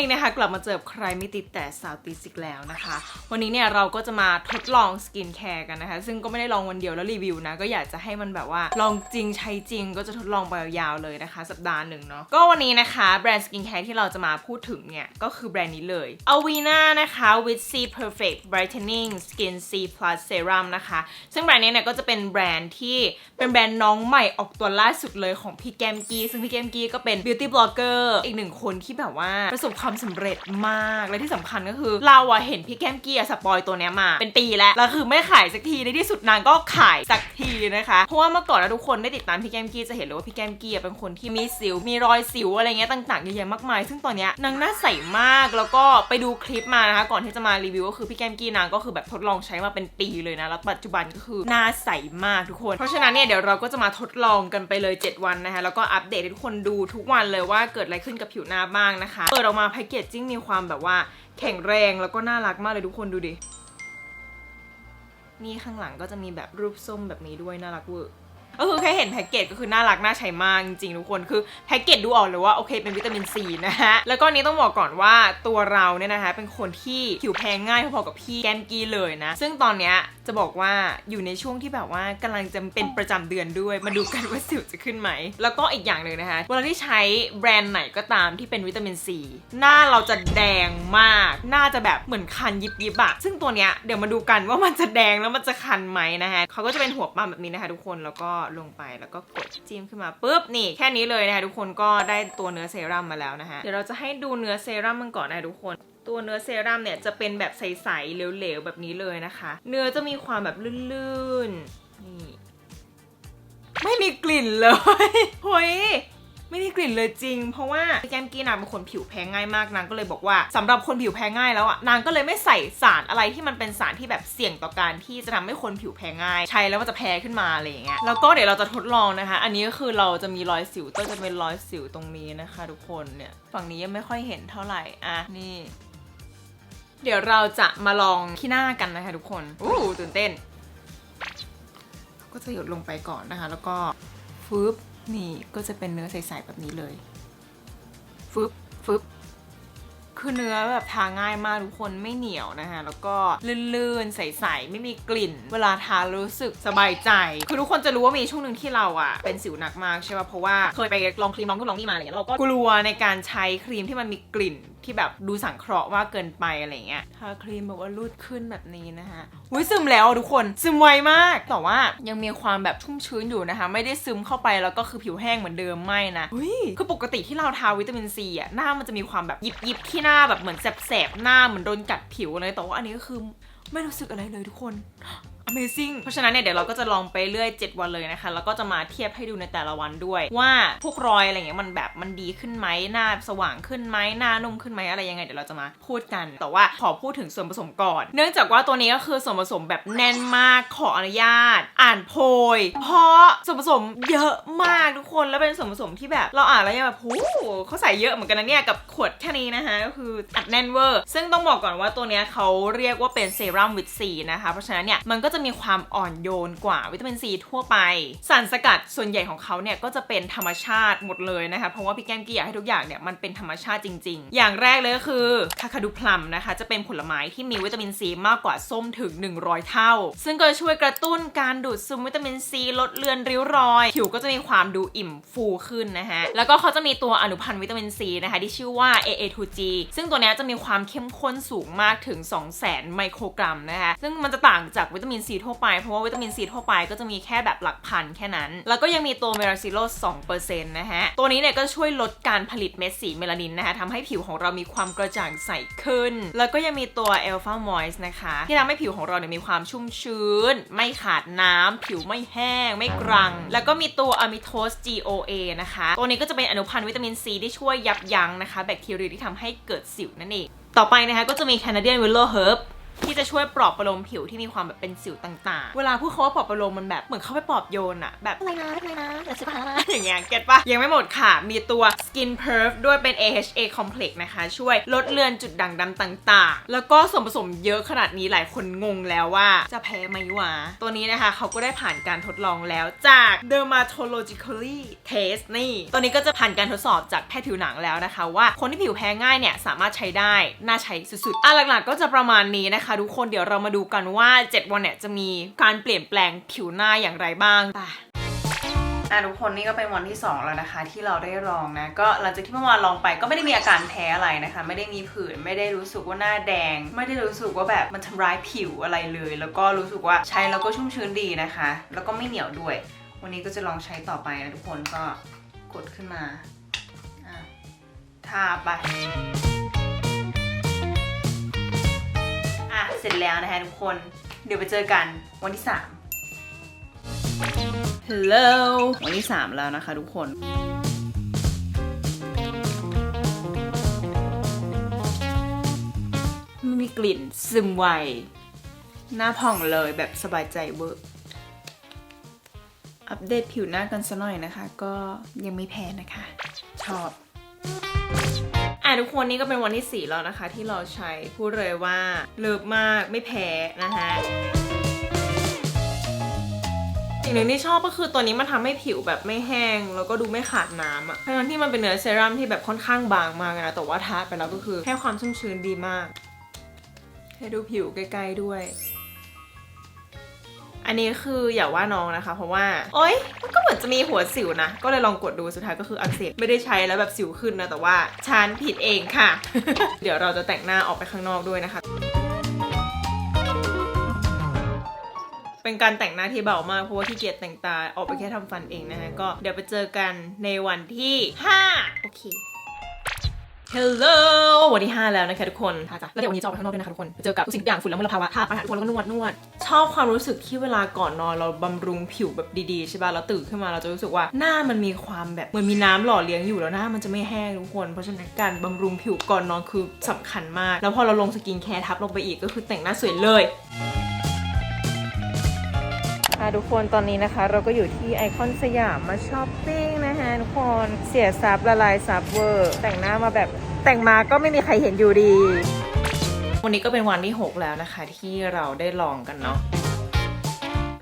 นี้นะคะกลับมาเจอกับใครไม่ติดแต่สาวติดอีกแล้วนะคะ วันนี้เนี่ยเราก็จะมาทดลองสกินแคร์กันนะคะ ซึ่งก็ไม่ได้ลองวันเดียวแล้วรีวิวนะ ก็อยากจะให้มันแบบว่าลองจริงใช้จริง ก็จะทดลองไปยาวๆเลยนะคะ สัปดาห์หนึ่งเนาะก็วันนี้นะคะแบรนด์สกินแคร์ที่เราจะมาพูดถึงเนี่ย ก็คือแบรนด์นี้เลย Avena นะคะ with C Perfect Brightening Skin C Plus Serum นะคะ ซึ่งแบรนด์นี้เนี่ยก็จะเป็นแบรนด์ที่เป็นแบรนด์น้องใหม่ออกตัวล่าสุดเลยของพี่แกมกี้ซึ่งพี่แกมกี้ก็เป็น beauty blogger อีกหนึ่งคนที่แบบว่าประสบความสำเร็จมากและที่สำคัญก็คือ เราอะเห็นพี่แก้มเกียร์สปอยตัวเนี้ยมา เป็นปีแล้วแล้วคือไม่ขายสักทีในที่สุดนางก็ขายสักท นะคะ เพราะว่าเมื่อก่อนนะทุกคนได้ติดตามพี่แก้มกี้จะเห็นเลยว่าพี่แก้มกี้เป็นคนที่มีสิว มีรอยสิวอะไรเงี้ยต่างๆเยอะแยะมากมาย ซึ่งตอนเนี้ยนางหน้าใสมากแล้วก็ไปดูคลิปมานะคะก่อนที่จะมารีวิวก็คือพี่แก้มกี้นางก็คือแบบทดลองใช้มาเป็นปีเลยนะแล้วปัจจุบันก็คือหน้าใสมากทุกคน เพราะฉะนั้นเนี่ยเดี๋ยวเราก็จะมาทดลองกันไปเลย 7 วันนะคะแล้วก็อัปเดตให้ทุกคนดูทุกวันเลยว่าเกิดอะไรขึ้นกับผิวหน้าบ้างนะคะ เปิดออกมาแพคเกจจิ้งมีความแบบว่าแข็งแรงแล้วก็น่ารักมากเลยทุกคนดูดิ นี่ข้างหลังก็จะมีแบบรูปส้มแบบนี้ด้วยน่ารักเวอร์ ก็คือแค่เห็นแพ็กเกจก็คือน่ารักน่าใช้มากจริงๆทุกคนคือแพ็กเกจดูออกเลยว่าโอเคเป็นวิตามินซีนะฮะแล้วก็นี้ต้องบอกก่อนว่าตัวเราเนี่ยนะคะเป็นคนที่ผิวแพ้ง่ายพอๆกับพี่แกมกี้เลยนะ ซึ่งตอนเนี้ยจะบอกว่าอยู่ในช่วงที่แบบว่ากำลังจะเป็นประจำเดือนด้วยมาดูกันว่าสิวจะขึ้นไหม แล้วก็อีกอย่างหนึ่งนะคะเวลาที่ใช้แบรนด์ไหนก็ตามที่เป็นวิตามินซีหน้าเราจะแดงมาก หน้าจะแบบเหมือนคันยิบยิบๆอะซึ่งตัวเนี้ยเดี๋ยวมาดูกันว่ามันจะแดงแล้วมันจะคันไหมนะคะเขาก็จะเป็นหัวปั๊มแบบนี้นะคะทุกคนแล้วก็ลงไปแล้วก็กดจิ้มขึ้นมาปุ๊บนี่แค่นี้เลยนะคะทุกคนก็ได้ตัวเนื้อเซรั่มมาแล้วนะคะเดี๋ยวเราจะให้ดูเนื้อเซรั่มมันก่อนนะคะทุกคนตัวเนื้อเซรั่มเนี่ยจะเป็นแบบใสๆเหลวๆแบบนี้เลยนะคะ เนื้อจะมีความแบบลื่นๆนี่ไม่มีกลิ่นเลยเฮ้ย ไม่มีกลิ่นเลยจริง เพราะว่าแกมกี้นางเป็นคนผิวแพ้ง่ายมากนางก็เลยบอกว่าสำหรับคนผิวแพ้ง่ายแล้วอะนางก็เลยไม่ใส่สารอะไรที่มันเป็นสารที่แบบเสี่ยงต่อการที่จะทำให้คนผิวแพ้ง่าย ใช้แล้วมันจะแพ้ขึ้นมาอะไรอย่างเงี้ยแล้วก็เดี๋ยวเราจะทดลองนะคะ อันนี้ก็คือเราจะมีรอยสิวก็จะเป็นรอยสิวตรงนี้นะคะ ทุกคนเนี่ยฝั่งนี้ยังไม่ค่อยเห็นเท่าไหร่อะนี่ เดี๋ยวเราจะมาลองที่หน้ากันนะคะ ทุกคนอู้ตื่นเต้น ก็จะหยดลงไปก่อนนะคะ แล้วก็ฟึบ นี่ก็จะเป็นเนื้อใสๆแบบนี้เลยฟึบฟึบคือเนื้อแบบทาง่ายมากทุกคนไม่เหนียวนะคะแล้วก็ลื่นๆ ใสๆ ไม่มีกลิ่น เวลาทารู้สึกสบายใจ คือทุกคนจะรู้ว่ามีช่วงหนึ่งที่เราอะเป็นสิวหนักมากใช่ป่ะเพราะว่าเคยไปลองครีมลองนู่นลองนี่มาอะไรเงี้ยเราก็กลัวในการใช้ครีมที่มันมีกลิ่นที่แบบดูสังเคราะห์ว่าเกินไปอะไรเงี้ยทาครีมแบบว่ารูดขึ้นแบบนี้นะคะอุ้ยซึมแล้วอะทุกคนซึมไวมาก แต่ว่ายังมีความแบบชุ่มชื้นอยู่นะคะ ไม่ได้ซึมเข้าไปแล้วก็คือผิวแห้งเหมือนเดิมไม่นะเฮ้ยคือปกติที่เราทาวิตามินซีอะหน้ามันจะมีความแบบยิบยิบๆที่หน้าแบบเหมือนแสบๆหน้าเหมือนโดนกัดผิวเลยแต่ว่าอันนี้ก็คือไม่รู้สึกอะไรเลยทุกคน Amazing เพราะฉะนั้นเนี่ยเดี๋ยวเราก็จะลองไปเรื่อย 7 วันเลยนะคะ แล้วก็จะมาเทียบให้ดูในแต่ละวันด้วย ว่าพวกรอยอะไรเงี้ยมันแบบมันดีขึ้นไหมหน้าสว่างขึ้นไหมหน้านุ่มขึ้นไหมอะไรยังไงเดี๋ยวเราจะมาพูดกัน แต่ว่าขอพูดถึงส่วนผสมก่อน เนื่องจากว่าตัวนี้ก็คือส่วนผสมแบบแน่นมากขออนุญาต อ่านโพย เพราะส่วนผสมเยอะมากทุกคนแล้วเป็นส่วนผสมที่แบบ เราอ่านแล้วยังแบบโอ้โหเขาใส่เยอะเหมือนกันนะเนี่ยกับขวดแค่นี้นะคะก็คืออัดแน่นเวอร์ซึ่งต้องบอกก่อนว่าตัวเนี้ยเขาเรียกว่าเป็นเซรั่มวิตซีนะคะเพราะฉะนั้นเนี่ยมันก็จะมีความอ่อนโยนกว่าวิตามินซีทั่วไป สารสกัดส่วนใหญ่ของเขาเนี่ยก็จะเป็นธรรมชาติหมดเลยนะคะ เพราะว่าพี่แก้มกี้อยากให้ทุกอย่างเนี่ยมันเป็นธรรมชาติจริง ๆ อย่างแรกเลยก็คือคาคาดูพลัมนะคะจะเป็นผลไม้ที่มีวิตามินซีมากกว่าส้มถึง 100 เท่า ซึ่งก็จะช่วยกระตุ้นการดูดซึมวิตามินซีลดเลือนริ้วรอย ผิวก็จะมีความดูอิ่มฟูขึ้นนะฮะแล้วก็เขาจะมีตัวอนุพันธ์วิตามินซีนะคะที่ชื่อว่า AA2G ซึ่งตัวนี้จะมีความเข้มข้นสูงมากถึง 200,000 ไมโครกรัมนะคะซึ่งมันจะต่างจากวิตามินซีทั่วไป เพราะว่าวิตามินซีทั่วไปก็จะมีแค่แบบหลักพันแค่นั้น แล้วก็ยังมีตัวเมลาซิโล2%นะฮะ ตัวนี้เนี่ยก็ช่วยลดการผลิตเม็ดสีเมลานินนะคะทำให้ผิวของเรามีความกระจ่างใสขึ้น แล้วก็ยังมีตัว Alpha Moist นะคะ ที่ทำให้ผิวของเราเนี่ยมีความชุ่มชื้น ไม่ขาดน้ำผิวไม่แห้ง ไม่กรัง แล้วก็มีตัว Amitose GOA นะคะ ตัวนี้ก็จะเป็นอนุพันธ์วิตามินซีที่ช่วยยับยั้งนะคะ แบคทีเรียที่ทำให้เกิดสิวนั่นเอง ต่อไปนะคะก็จะมี Canadian Willow Herb ที่จะช่วยปลอบประโลมผิวที่มีความแบบเป็นสิวต่าง ๆ เวลาพูดคำว่าปลอบประโลมมันแบบเหมือนเข้าไปปลอบโยนอะแบบอะไรนะอะไรนะเดี๋ยวซื้อมาแล้วนะอย่างเงี้ยเก็ตปะยังไม่หมดค่ะ มีตัว Skin Perf ด้วยเป็น AHA Complex นะคะ ช่วยลดเลือนจุดด่างดำต่างๆ แล้วก็ส่วนผสมเยอะขนาดนี้หลายคนงงแล้วว่าจะแพ้ไหมวะตัวนี้นะคะเขาก็ได้ผ่านการทดลองแล้วจาก Dermatologically Test นี่ ตัวนี้ก็จะผ่านการทดสอบจากแพทย์ผิวหนังแล้วนะคะ ว่าคนที่ผิวแพ้ง่ายเนี่ยสามารถใช้ได้น่าใช้สุดๆอะหลักๆก็จะประมาณนี้นะคะคะทุกคนเดี๋ยวเรามาดูกันว่า 7 วันเนี่ยจะมีการเปลี่ยนแปลงผิวหน้าอย่างไรบ้างไปอะทุกคนนี่ก็เป็นวันที่ 2 แล้วนะคะ ที่เราได้ลองนะก็หลังจากที่เมื่อวานลองไปก็ไม่ได้มีอาการแพ้อะไรนะคะ ไม่ได้มีผื่นไม่ได้รู้สึกว่าหน้าแดง ไม่ได้รู้สึกว่าแบบมันทำร้ายผิวอะไรเลย แล้วก็รู้สึกว่าใช้แล้วก็ชุ่มชื้นดีนะคะ แล้วก็ไม่เหนียวด้วย วันนี้ก็จะลองใช้ต่อไปนะทุกคนก็กดขึ้นมาอะทาไป เสร็จแล้วนะคะทุกคน เดี๋ยวไปเจอกันวันที่3ฮัลโหลวันที่ 3 แล้วนะคะทุกคนมันมีกลิ่นซึมไว หน้าผ่องเลยแบบสบายใจเบอร์อัปเดตผิวหน้ากันสัหน่อยนะคะ ก็ยังไม่แพ้นะคะ ชอบ ทุกคนนี่ก็เป็นวันที่ 4 แล้วนะคะ ที่เราใช้พูดเลยว่าเลิฟมากไม่แพ้นะคะสิ่งหนึ่งที่ชอบก็คือตัวนี้มันทำให้ผิวแบบไม่แห้ง แล้วก็ดูไม่ขาดน้ำอะ่ะทั้งที่มันเป็นเนื้อเซรั่มที่แบบค่อนข้างบางมากนะ แต่ว่าทาไปแล้วก็คือให้ความชุ่มชื้นดีมาก ให้ดูผิวใกล้ๆด้วย อันนี้คืออย่าว่าน้องนะคะ เพราะว่าโอ๊ยมันก็เหมือนจะมีหัวสิวนะ ก็เลยลองกดดูสุดท้ายก็คืออักเสบไม่ได้ใช้แล้วแบบสิวขึ้นนะแต่ว่าฉันผิดเองค่ะ เดี๋ยวเราจะแต่งหน้าออกไปข้างนอกด้วยนะคะเป็นการแต่งหน้าที่เบามากเพราะว่าขี้เกียจแต่งตาออกไปแค่ทำฟันเองนะฮะก็เดี๋ยวไปเจอกันในวันที่ 5 โอเค Hello วันที่ 5 แล้วนะคะทุกคนค่ะจ้ะแล้วเดี๋ยววันนี้จะออกไปข้างนอกด้วยนะคะทุกคนไปเจอกับทุกสิ่งทุกอย่างฝุ่นและมลภาวะทาไปหาทุกคนแล้วก็นวดนวด ชอบความรู้สึกที่เวลาก่อนนอนเราบำรุงผิวแบบดีๆใช่ป่ะ แล้วตื่นขึ้นมาเราจะรู้สึกว่าหน้ามันมีความแบบเหมือนมีน้ำหล่อเลี้ยงอยู่แล้วหน้ามันจะไม่แห้งทุกคน เพราะฉะนั้นการบำรุงผิวก่อนนอนคือสำคัญมาก แล้วพอเราลงสกินแคร์ทับลงไปอีกก็คือแต่งหน้าสวยเลยอะ ทุกคนตอนนี้นะคะ เราก็อยู่ที่ไอคอนสยามมาช้อปปิ้งนะคะทุกคนเสียซับละลายซับเวอร์ แต่งหน้ามาแบบแต่งมาก็ไม่มีใครเห็นอยู่ดี วันนี้ก็เป็นวันที่ 6 แล้วนะคะ ที่เราได้ลองกันเนาะ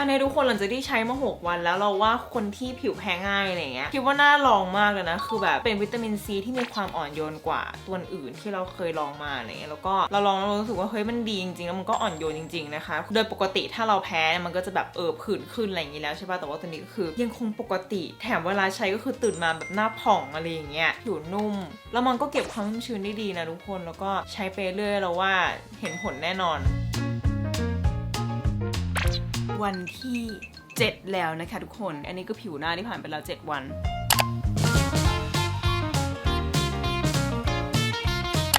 อันนี้ทุกคนหลังจากที่ใช้มา 6 วันแล้วเราว่าคนที่ผิวแพ้ง่ายอะไรเงี้ยคิดว่าน่าลองมากเลยนะ คือแบบเป็นวิตามินซีที่มีความอ่อนโยนกว่าตัวอื่นที่เราเคยลองมาอะไรเงี้ยแล้วก็เราลองแล้วเรารู้สึกว่าเฮ้ยมันดีจริงๆแล้วมันก็อ่อนโยนจริงๆนะคะ โดยปกติถ้าเราแพ้มันก็จะแบบเออผื่นขึ้นอะไรอย่างนี้แล้วใช่ป่ะแต่ว่าตัวนี้ก็คือ ยังคงปกติแถมเวลาใช้ก็คือตื่นมาแบบหน้าผ่องอะไรอย่างเงี้ยผิวนุ่ม แล้วมันก็เก็บความชุ่มชื้นได้ดีนะทุกคนแล้วก็ใช้ไปเรื่อยเราว่าเห็นผลแน่นอน วันที่ 7 แล้วนะคะทุกคน อันนี้ก็ผิวหน้าที่ผ่านไปแล้ว 7 วัน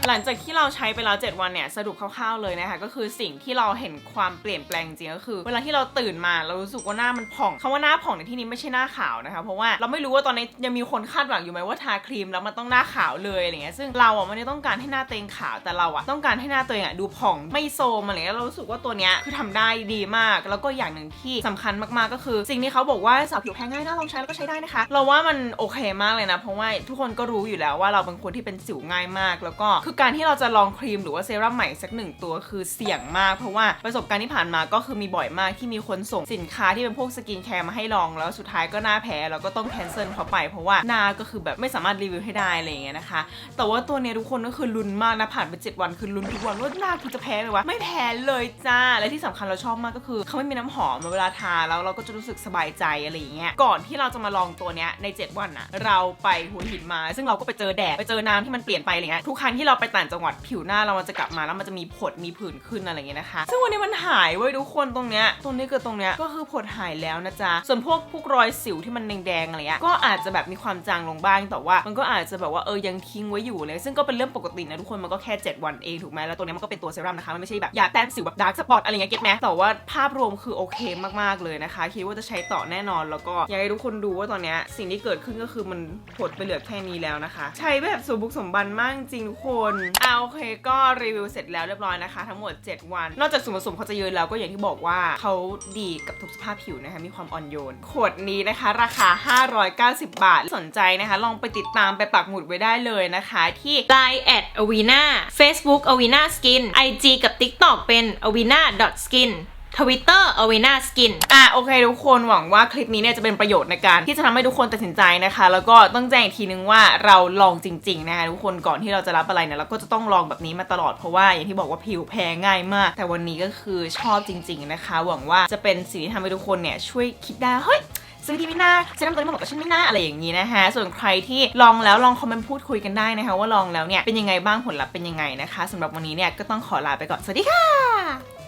หลังจากที่เราใช้ไปแล้ว 7 วันเนี่ยสรุปคร่าวๆเลยนะคะก็คือสิ่งที่เราเห็นความเปลี่ยนแปลงจริงก็คือ เวลาที่เราตื่นมาเรารู้สึกว่าหน้ามันผ่องคำว่าหน้าผ่องในที่นี้ไม่ใช่หน้าขาวนะคะเพราะว่าเราไม่รู้ว่าตอนนี้ยังมีคนคาดหวังอยู่ไหมว่าทาครีมแล้วมันต้องหน้าขาวเลยอะไรเงี้ยซึ่งเราอะไม่ได้ต้องการให้หน้าตัวเองขาวแต่เราอะต้องการให้หน้าตัวเองอะดูผ่องไม่โซมอะไรเงี้ยเรารู้สึกว่าตัวเนี้ยคือทำได้ดีมาก แล้วก็อย่างหนึ่งที่สำคัญมากๆก็คือ สิ่งที่เขาบอกว่าสาวผิวแพ้ง่ายน่าลองใช้แล้วก็ใช้ได้นะคะ เราว่ามันโอเคมากเลยนะ เพราะว่าทุกคนก็รู้อยู่แล้วว่าเราเป็นคนที่เป็นสิวง่ายมาก แล้วก็คือการที่เราจะลองครีมหรือว่าเซรั่มใหม่สักหนึ่งตัวคือเสี่ยงมาก เพราะว่าประสบการณ์ที่ผ่านมาก็คือมีบ่อยมากที่มีคนส่งสินค้าที่เป็นพวกสกินแคร์มาให้ลองแล้วสุดท้ายก็หน้าแพ้แล้วก็ต้องแคนเซิลเขาไป เพราะว่าหน้าก็คือแบบไม่สามารถรีวิวให้ได้อะไรอย่างเงี้ยนะคะ แต่ว่าตัวเนี้ยทุกคนก็คือลุ้นมากนะผ่านไป 7 วันคือลุ้นทุกวันว่าหน้าคือจะแพ้ไหมวะไม่แพ้เลยจ้าและที่สำคัญเราชอบมากก็คือเขาไม่มีน้ำหอมเวลาทาแล้วเราก็จะรู้สึกสบายใจอะไรอย่างเงี้ยก่อนที่เราจะมาลองตัวเนี้ยใน 7 วันอะเราไปหัวหินมา ซึ่งเราก็ไปเจอแดดไปเจอน้ำที่มันเปลี่ยนไปอะไรเงี้ยทุกครั้งที่เราไปต่างจังหวัดผิวหน้าเรามันจะกลับมาแล้วมันจะมีผดมีผื่นขึ้นอะไรเงี้ยนะคะ ซึ่งวันนี้มันหายเว้ยทุกคนตรงเนี้ยตรงนี้เกิดตรงเนี้ยก็คือผดหายแล้วนะจ๊ะส่วนพวกพวกรอยสิวที่มันแดงๆอะไรเงี้ยก็อาจจะแบบมีความจางลงบ้างแต่ว่า มันก็อาจจะแบบว่าเออยังทิ้งไว้อยู่เลยซึ่งก็เป็นเรื่องปกตินะทุกคนมันก็แค่ 7 วันเองถูกไหมแล้วตัวเนี้ยมันก็เป็นตัวเซรั่มนะคะมันไม่ใช่แบบยาแต้มสิวแบบดาร์กสปอตอะไรเงี้ยเก็ตไหมแต่ว่าภาพรวมคือโอเคมากๆเลยนะคะคิดว่าจะใช้ต่อแน่นอนแล้วก็อยากให้ทุกคนดูว่าตอนนี้สิ่งที่เกิดขึ้นก็คือมันผดไปเหลือแค่นี้แล้วนะคะ ใช้แบบสมบุกสมบันมากจริงทุกคนเอาโอเคก็รีวิวเสร็จแล้วเรียบร้อยนะคะ ทั้งหมด 7 วัน นอกจากส่วนผสมเขาจะเยอะแล้วก็อย่างที่บอกว่าเขาดีกับทุกสภาพผิวนะคะมีความอ่อนโยน ขวดนี้นะคะ ราคา 590 บาทสนใจนะคะ ลองไปติดตามไปปักหมุดไว้ได้เลยนะคะ ที่ Line at avina Facebook avina skin IG กับ TikTok เป็น avina skin ทวิตเตอร์อวินาสกินอะโอเคทุกคนหวังว่าคลิปนี้เนี่ยจะเป็นประโยชน์ในการ ที่จะทำให้ทุกคนตัดสินใจนะคะ แล้วก็ต้องแจ้งอีกทีนึงว่าเราลองจริงๆนะคะทุกคนก่อนที่เราจะรับอะไรเนี่ยเราก็จะต้องลองแบบนี้มาตลอดเพราะว่าอย่างที่บอกว่าผิวแพ้ง่ายมาก แต่วันนี้ก็คือชอบจริง ๆนะคะ หวังว่าจะเป็นสิ่งที่ทำให้ทุกคนเนี่ยช่วยคิดได้เฮ้ยซื้อดีไม่น่าฉันทำตัวนี้มาบอกว่าฉันไม่น่าอะไรอย่างนี้นะคะ ส่วนใครที่ลองแล้วลองคอมเมนต์พูดคุยกันได้นะคะ ว่าลองแล้วเนี่ยเป็นยังไงบ้างผลลัพธ์เป็นยังไงนะคะสำหรับวันนี้เนี่ยก็ต้องขอลาไปก่อนสวัสดีค่ะ